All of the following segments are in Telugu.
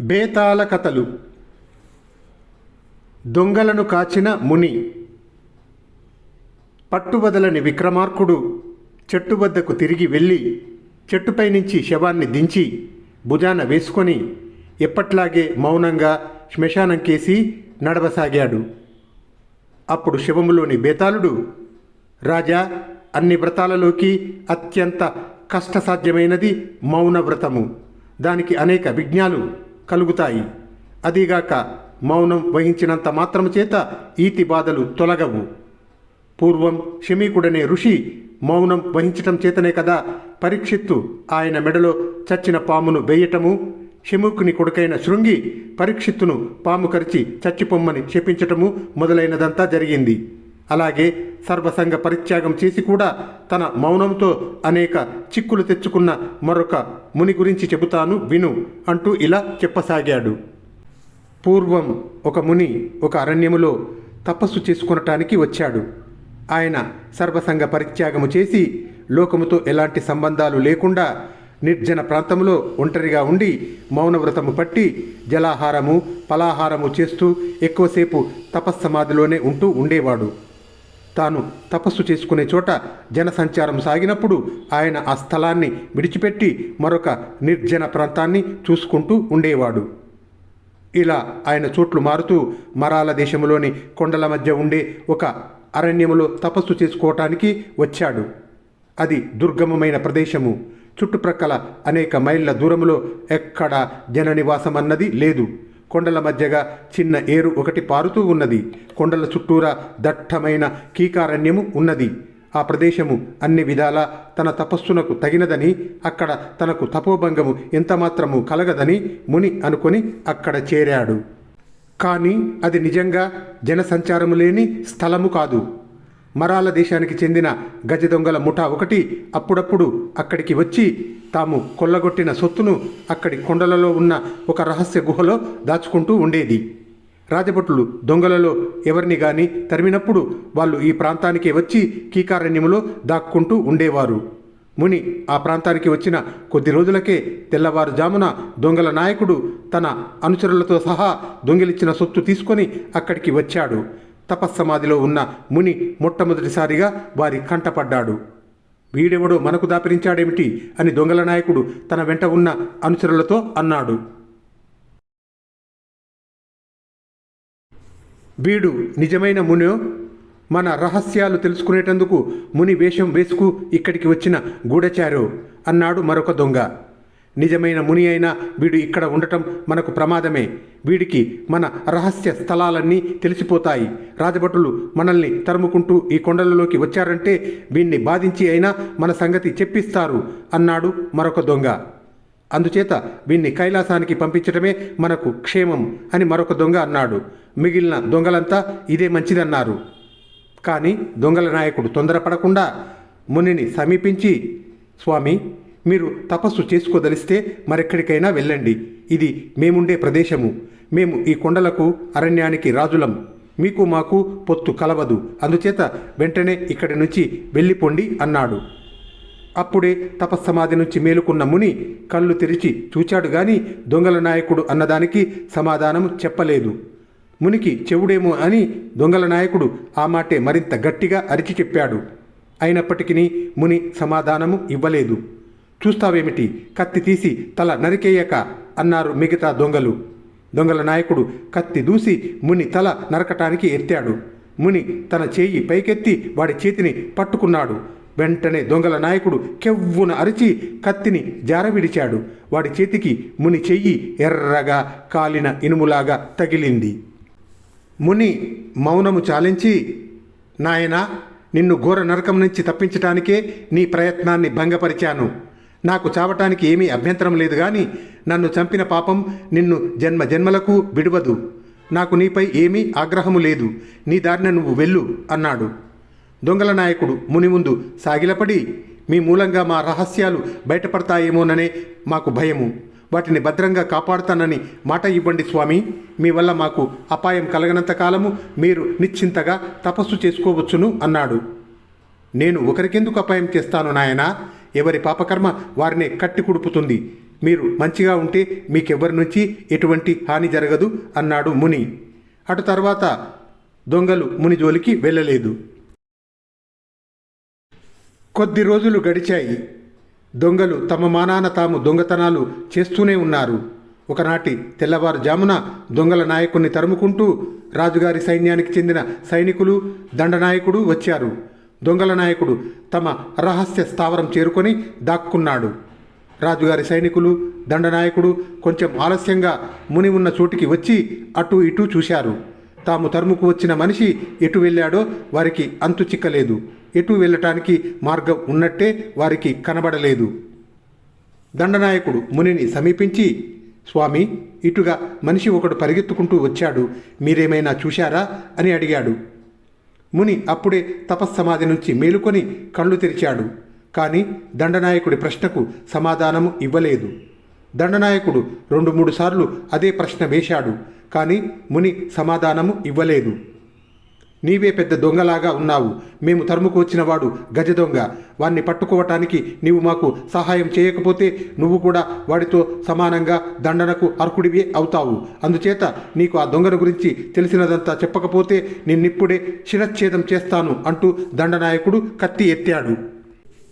బేతాళ కథలు. దొంగలను కాచిన ముని. పట్టుబదలని విక్రమార్కుడు చెట్టు వద్దకు తిరిగి వెళ్ళి చెట్టుపై నుంచి శవాన్ని దించి భుజాన వేసుకొని ఎప్పట్లాగే మౌనంగా శ్మశానం కేసి నడవసాగాడు. అప్పుడు శవములోని బేతాళుడు రాజా అన్ని వ్రతాలలోకి అత్యంత కష్టసాధ్యమైనది మౌన వ్రతము. దానికి అనేక విజ్ఞాలు కలుగుతాయి. అదీగాక మౌనం వహించినంత మాత్రం చేత ఈతి బాధలు తొలగవు. పూర్వం శమీకుడనే ఋషి మౌనం వహించటం చేతనే కదా పరీక్షిత్తు ఆయన మెడలో చచ్చిన పామును వేయటము శముకుని కొడుకైన శృంగి పరీక్షిత్తును పాము కరిచి చచ్చిపొమ్మని శపించటము మొదలైనదంతా జరిగింది. అలాగే సర్వసంగ పరిత్యాగం చేసి కూడా తన మౌనంతో అనేక చిక్కులు తెచ్చుకున్న మరొక ముని గురించి చెబుతాను విను అంటూ ఇలా చెప్పసాగాడు. పూర్వం ఒక ముని ఒక అరణ్యములో తపస్సు చేసుకునటానికి వచ్చాడు. ఆయన సర్వసంగ పరిత్యాగము చేసి లోకముతో ఎలాంటి సంబంధాలు లేకుండా నిర్జన ప్రాంతంలో ఒంటరిగా ఉండి మౌనవ్రతము పట్టి జలాహారము పలాహారము చేస్తూ ఎక్కువసేపు తపస్సమాధిలోనే ఉంటూ ఉండేవాడు. తాను తపస్సు చేసుకునే చోట జనసంచారం సాగినప్పుడు ఆయన ఆ స్థలాన్ని విడిచిపెట్టి మరొక నిర్జన ప్రాంతాన్ని చూసుకుంటూ ఉండేవాడు. ఇలా ఆయన చోట్లు మారుతూ మరాల దేశంలోని కొండల మధ్య ఉండే ఒక అరణ్యములో తపస్సు చేసుకోవటానికి వచ్చాడు. అది దుర్గమమైన ప్రదేశము. చుట్టుప్రక్కల అనేక మైళ్ళ దూరంలో ఎక్కడా జననివాసం అన్నది లేదు. కొండల మధ్యగా చిన్న ఏరు ఒకటి పారుతూ ఉన్నది. కొండల చుట్టూరా దట్టమైన కీకారణ్యము ఉన్నది. ఆ ప్రదేశము అన్ని విధాలా తన తపస్సునకు తగినదని అక్కడ తనకు తపోభంగము ఎంతమాత్రము కలగదని ముని అనుకొని అక్కడ చేరాడు. కానీ అది నిజంగా జనసంచారము లేని స్థలము కాదు. మరాల దేశానికి చెందిన గజ దొంగల ముఠా ఒకటి అప్పుడప్పుడు అక్కడికి వచ్చి తాము కొల్లగొట్టిన సొత్తును అక్కడి కొండలలో ఉన్న ఒక రహస్య గుహలో దాచుకుంటూ ఉండేది. రాజభటులు దొంగలలో ఎవరిని గాని తరిమినప్పుడు వాళ్ళు ఈ ప్రాంతానికి వచ్చి కీకారణ్యములో దాక్కుంటూ ఉండేవారు. ముని ఆ ప్రాంతానికి వచ్చిన కొద్ది రోజులకే తెల్లవారుజామున దొంగల నాయకుడు తన అనుచరులతో సహా దొంగిలిచ్చిన సొత్తు తీసుకొని అక్కడికి వచ్చాడు. తపస్సమాధిలో ఉన్న ముని మొట్టమొదటిసారిగా వారి కంటపడ్డాడు. వీడెవడో మనకు దాపరించాడేమిటి అని దొంగల నాయకుడు తన వెంట ఉన్న అనుచరులతో అన్నాడు. వీడు నిజమైన మునో? మన రహస్యాలు తెలుసుకునేటందుకు ముని వేషం వేసుకు ఇక్కడికి వచ్చిన గూఢచారో? అన్నాడు మరొక దొంగ. నిజమైన ముని అయినా వీడు ఇక్కడ ఉండటం మనకు ప్రమాదమే. వీడికి మన రహస్య స్థలాలన్నీ తెలిసిపోతాయి. రాజభటులు మనల్ని తరుముకుంటూ ఈ కొండలలోకి వచ్చారంటే వీణ్ణి బాధించి అయినా మన సంగతి చెప్పిస్తారు అన్నాడు మరొక దొంగ. అందుచేత వీణ్ణి కైలాసానికి పంపించడమే మనకు క్షేమం అని మరొక దొంగ అన్నాడు. మిగిలిన దొంగలంతా ఇదే మంచిదన్నారు. కానీ దొంగల నాయకుడు తొందరపడకుండా మునిని సమీపించి స్వామి మీరు తపస్సు చేసుకోదలిస్తే మరెక్కడికైనా వెళ్ళండి. ఇది మేముండే ప్రదేశము. మేము ఈ కొండలకు అరణ్యానికి రాజులం. మీకు మాకు పొత్తు కలవదు. అందుచేత వెంటనే ఇక్కడి నుంచి వెళ్ళిపోండి అన్నాడు. అప్పుడే తపస్సమాధి నుంచి మేలుకున్న ముని కళ్ళు తెరిచి చూచాడు గాని దొంగల నాయకుడు అన్నదానికి సమాధానం చెప్పలేదు. మునికి చెవుడేమో అని దొంగల నాయకుడు ఆ మాటే మరింత గట్టిగా అరిచి చెప్పాడు. అయినప్పటికీ ముని సమాధానము ఇవ్వలేదు. చూస్తావేమిటి? కత్తి తీసి తల నరికేయక అన్నారు మిగతా దొంగలు. దొంగల నాయకుడు కత్తి దూసి ముని తల నరకటానికి ఎత్తాడు. ముని తన చేయి పైకెత్తి వాడి చేతిని పట్టుకున్నాడు. వెంటనే దొంగల నాయకుడు కెవ్వున అరిచి కత్తిని జారవిడిచాడు. వాడి చేతికి ముని చెయ్యి ఎర్రగా కాలిన ఇనుములాగా తగిలింది. ముని మౌనము చాలించి నాయనా నిన్ను ఘోర నరకం నుంచి తప్పించటానికే నీ ప్రయత్నాన్ని భంగపరిచాను. నాకు చావటానికి ఏమీ అభ్యంతరం లేదు కానీ నన్ను చంపిన పాపం నిన్ను జన్మ జన్మలకు విడవదు. నాకు నీపై ఏమీ ఆగ్రహము లేదు. నీ దారిన నువ్వు వెళ్ళు అన్నాడు. దొంగల నాయకుడు ముని ముందు సాగిలపడి మీ మూలంగా మా రహస్యాలు బయటపడతాయేమోననే మాకు భయము. వాటిని భద్రంగా కాపాడుతానని మాట ఇవ్వండి స్వామి. మీ వల్ల మాకు అపాయం కలగనంత కాలము మీరు నిశ్చింతగా తపస్సు చేసుకోవచ్చును అన్నాడు. నేను ఒకరికెందుకు అపాయం చేస్తాను నాయనా? ఎవరి పాపకర్మ వారిని కట్టి కుడుపుతుంది. మీరు మంచిగా ఉంటే మీకెవ్వరి నుంచి ఎటువంటి హాని జరగదు అన్నాడు ముని. అటు తర్వాత దొంగలు ముని జోలికి వెళ్ళలేదు. కొద్ది రోజులు గడిచాయి. దొంగలు తమ మానాన తాము దొంగతనాలు చేస్తూనే ఉన్నారు. ఒకనాటి తెల్లవారుజామున దొంగల నాయకుణ్ణి తరుముకుంటూ రాజుగారి సైన్యానికి చెందిన సైనికులు దండనాయకుడు వచ్చారు. దొంగల నాయకుడు తమ రహస్య స్థావరం చేరుకొని దాక్కున్నాడు. రాజుగారి సైనికులు దండనాయకుడు కొంచెం ఆలస్యంగా ముని ఉన్న చోటికి వచ్చి అటు ఇటు చూశారు. తాము తరుముకు వచ్చిన మనిషి ఎటు వెళ్ళాడో వారికి అంతు చిక్కలేదు. ఎటు వెళ్ళటానికి మార్గం ఉన్నట్టే వారికి కనబడలేదు. దండనాయకుడు మునిని సమీపించి స్వామి ఇటుగా మనిషి ఒకడు పరిగెత్తుకుంటూ వచ్చాడు. మీరేమైనా చూశారా? అని అడిగాడు. ముని అప్పుడే తపస్సమాధి నుంచి మేలుకొని కళ్ళు తెరిచాడు. కానీ దండనాయకుడి ప్రశ్నకు సమాధానము ఇవ్వలేదు. దండనాయకుడు రెండు మూడు సార్లు అదే ప్రశ్న వేశాడు. కానీ ముని సమాధానము ఇవ్వలేదు. నీవే పెద్ద దొంగలాగా ఉన్నావు. మేము తరుముకు వచ్చినవాడు గజ దొంగ. వాణ్ణి పట్టుకోవటానికి నీవు మాకు సహాయం చేయకపోతే నువ్వు కూడా వాడితో సమానంగా దండనకు అర్హుడివే అవుతావు. అందుచేత నీకు ఆ దొంగను గురించి తెలిసినదంతా చెప్పకపోతే నిన్నిప్పుడే శిరచ్ఛేదం చేస్తాను అంటూ దండనాయకుడు కత్తి ఎత్తాడు.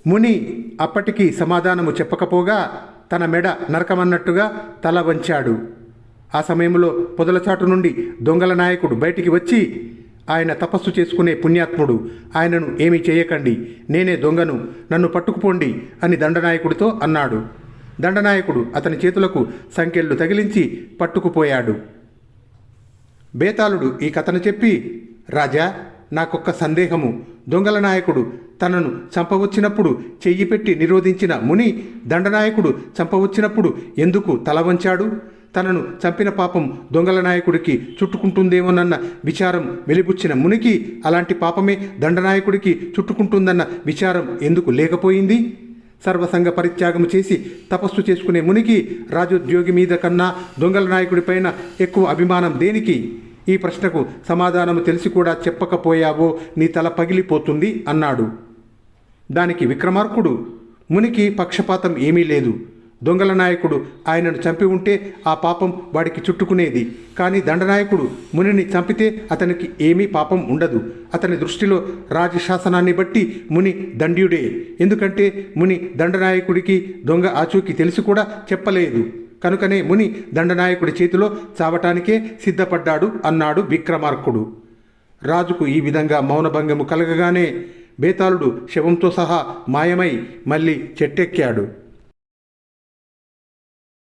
ముని అప్పటికి సమాధానము చెప్పకపోగా తన మెడ నరకమన్నట్టుగా తల వంచాడు. ఆ సమయంలో పొదలచాటు నుండి దొంగల నాయకుడు బయటికి వచ్చి ఆయన తపస్సు చేసుకునే పుణ్యాత్ముడు. ఆయనను ఏమీ చేయకండి. నేనే దొంగను. నన్ను పట్టుకుపోండి అని దండనాయకుడితో అన్నాడు. దండనాయకుడు అతని చేతులకు సంకెళ్ళు తగిలించి పట్టుకుపోయాడు. బేతాళుడు ఈ కథను చెప్పి రాజా నాకొక్క సందేహము. దొంగల నాయకుడు తనను చంపవచ్చినప్పుడు చెయ్యి పెట్టి నిరోధించిన ముని దండనాయకుడు చంపవచ్చినప్పుడు ఎందుకు తల వంచాడు? తనను చంపిన పాపం దొంగల నాయకుడికి చుట్టుకుంటుందేమోనన్న విచారం వెలిబుచ్చిన మునికి అలాంటి పాపమే దండనాయకుడికి చుట్టుకుంటుందన్న విచారం ఎందుకు లేకపోయింది? సర్వసంగ పరిత్యాగం చేసి తపస్సు చేసుకునే మునికి రాజోద్యోగి మీద కన్నా దొంగల నాయకుడిపైన ఎక్కువ అభిమానం దేనికి? ఈ ప్రశ్నకు సమాధానం తెలిసి కూడా చెప్పకపోయావో నీ తల పగిలిపోతుంది అన్నాడు. దానికి విక్రమార్కుడు మునికి పక్షపాతం ఏమీ లేదు. దొంగల నాయకుడు ఆయనను చంపి ఉంటే ఆ పాపం వాడికి చుట్టుకునేది. కానీ దండనాయకుడు మునిని చంపితే అతనికి ఏమీ పాపం ఉండదు. అతని దృష్టిలో రాజశాసనాన్ని బట్టి ముని దండ్యుడే. ఎందుకంటే ముని దండనాయకుడికి దొంగ ఆచూకీ తెలిసి కూడా చెప్పలేదు. కనుకనే ముని దండనాయకుడి చేతిలో చావటానికే సిద్ధపడ్డాడు అన్నాడు విక్రమార్కుడు. రాజుకు ఈ విధంగా మౌనభంగము కలగగానే బేతాళుడు శవంతో సహా మాయమై మళ్ళీ చెట్టెక్కాడు.